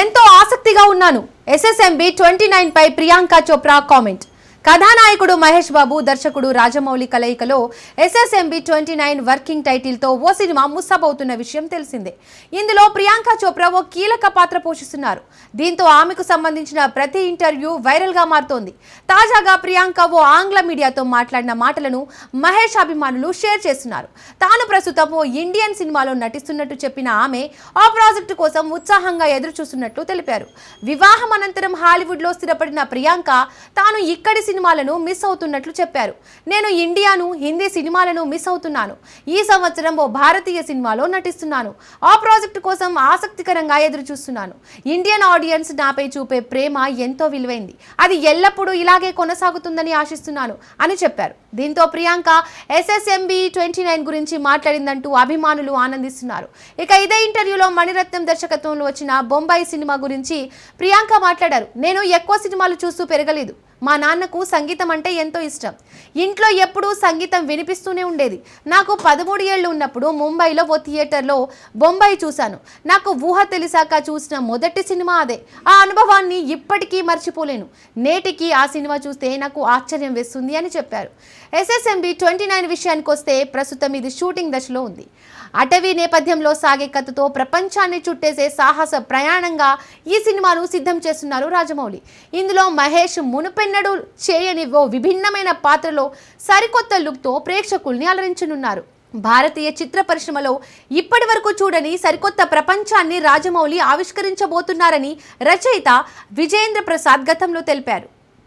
ఎంతో ఆసక్తిగా ఉన్నాను. ఎస్ఎస్ఎంబి ట్వంటీ నైన్ పై ప్రియాంక చోప్రా కామెంట్. కథానాయకుడు మహేష్ బాబు దర్శకుడు రాజమౌళి కలయికలో ఎస్ఎస్ఎంబి ట్వంటీ నైన్ వర్కింగ్ టైటిల్తో ఓ సినిమా ముస్తాబవుతున్న విషయం తెలిసిందే. ఇందులో ప్రియాంక చోప్రా ఓ కీలక పాత్ర పోషిస్తున్నారు. దీంతో ఆమెకు సంబంధించిన ప్రతి ఇంటర్వ్యూ వైరల్గా మారుతోంది. తాజాగా ప్రియాంక ఓ ఆంగ్ల మీడియాతో మాట్లాడిన మాటలను మహేష్ అభిమానులు షేర్ చేస్తున్నారు. తాను ప్రస్తుతం ఓ ఇండియన్ సినిమాలో నటిస్తున్నట్టు చెప్పిన ఆమె ఆ ప్రాజెక్టు కోసం ఉత్సాహంగా ఎదురు చూస్తున్నట్లు తెలిపారు. వివాహం అనంతరం హాలీవుడ్లో స్థిరపడిన ప్రియాంక తాను ఇక్కడి సినిమాలను మిస్ అవుతున్నట్లు చెప్పారు. నేను ఇండియాను హిందీ సినిమాలను మిస్ అవుతున్నాను. ఈ సంవత్సరం ఓ భారతీయ సినిమాలో నటిస్తున్నాను. ఆ ప్రాజెక్టు కోసం ఆసక్తికరంగా ఎదురు చూస్తున్నాను ఇండియన్ ఆడియన్స్ నాపై చూపే ప్రేమ ఎంతో విలువైంది. అది ఎల్లప్పుడూ ఇలాగే కొనసాగుతుందని ఆశిస్తున్నాను అని చెప్పారు. దీంతో ప్రియాంక ఎస్ఎస్ఎంబి ట్వంటీ నైన్ గురించి మాట్లాడిందంటూ అభిమానులు ఆనందిస్తున్నారు. ఇక ఇదే ఇంటర్వ్యూలో మణిరత్నం దర్శకత్వంలో వచ్చిన బొంబాయి సినిమా గురించి ప్రియాంక మాట్లాడారు. నేను ఎక్కువ సినిమాలు చూస్తూ పెరగలేదు. మా నాన్నకు సంగీతం అంటే ఎంతో ఇష్టం. ఇంట్లో ఎప్పుడూ సంగీతం వినిపిస్తూనే ఉండేది. నాకు పదమూడు ఏళ్ళు ఉన్నప్పుడు ముంబైలో ఓ థియేటర్లో బొంబాయి చూశాను. నాకు ఊహ తెలిసాక చూసిన మొదటి సినిమా అదే. ఆ అనుభవాన్ని ఇప్పటికీ మర్చిపోలేను. నేటికి ఆ సినిమా చూస్తే నాకు ఆశ్చర్యం వేస్తుంది అని చెప్పారు. ఎస్ఎస్ఎంబి ట్వంటీ నైన్ విషయానికి వస్తే ప్రస్తుతం ఇది షూటింగ్ దశలో ఉంది. అటవీ నేపథ్యంలో సాగే కథతో ప్రపంచాన్ని చుట్టేసే సాహస ప్రయాణంగా ఈ సినిమాను సిద్ధం చేస్తున్నారు రాజమౌళి. ఇందులో మహేష్ మునుపెన్నడు చేయని ఓ విభిన్నమైన పాత్రలో సరికొత్త లుక్తో ప్రేక్షకుల్ని అలరించనున్నారు. భారతీయ చిత్ర పరిశ్రమలో ఇప్పటి వరకు చూడని సరికొత్త ప్రపంచాన్ని రాజమౌళి ఆవిష్కరించబోతున్నారని రచయిత విజేంద్ర ప్రసాద్ గతంలో తెలిపారు.